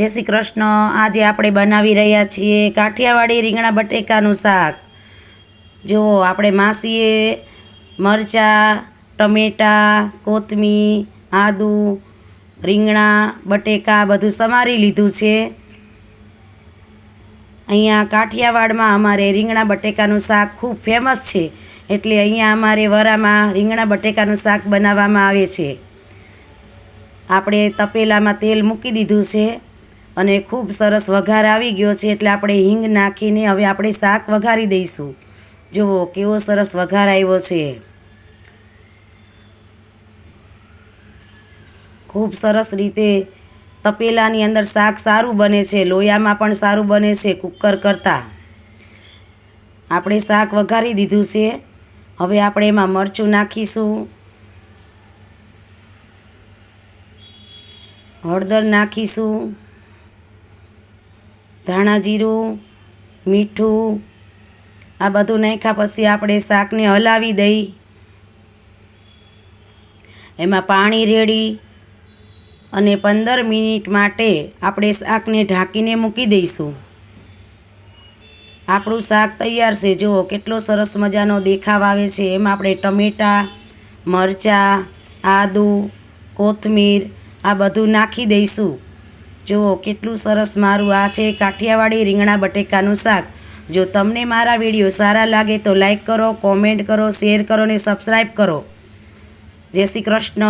જય શ્રી કૃષ્ણ. આજે આપણે બનાવી રહ્યા છીએ કાઠિયાવાડી રીંગણા બટેકાનું શાક. જુઓ, આપણે માસીએ મરચાં, ટમેટાં, કોથમીર, આદુ, રીંગણા, બટેકા બધું સમારી લીધું છે. અહીંયા કાઠિયાવાડમાં અમારે રીંગણા બટેકાનું શાક ખૂબ ફેમસ છે. એટલે અહીંયા અમારે વરામાં રીંગણા બટેકાનું શાક બનાવવામાં આવે છે. આપણે તપેલામાં તેલ મૂકી દીધું છે. અને ખૂબ સરસ વઘાર આવી ગયો છે એટલે આપણે હિંગ નાખીને હવે આપણે શાક વઘારી દઈશું. જુઓ કેવો સરસ વઘાર આવ્યો છે. ખૂબ સરસ રીતે તપેલાની અંદર શાક સારું બને છે, લોયામાં પણ સારું બને છે કુકર કરતાં. આપણે શાક વઘારી દીધું છે. હવે આપણે એમાં મરચું નાખીશું. હળદર નાખીશું. ધાણા જીરું, મીઠું, આ બધું નાખ્યા પછી આપણે શાકને હલાવી દઈ. એમાં પાણી રેડી અને પંદર મિનિટ માટે આપણે શાકને ઢાંકીને મૂકી દઈશું. આપણું શાક તૈયાર છે. જુઓ કેટલો સરસ મજાનો દેખાવ આવે છે. એમાં આપણે ટમેટાં, મરચાં, આદું, કોથમીર આ બધું નાખી દઈશું. જુઓ, કેટલું સરસ મારું આ છે કાઠિયાવાડી રીંગણા બટેકાનું શાક. જો તમને મારા વીડિયો સારા લાગે તો લાઈક કરો, કોમેન્ટ કરો, શેર કરો ને સબસ્ક્રાઈબ કરો. જય શ્રી કૃષ્ણ.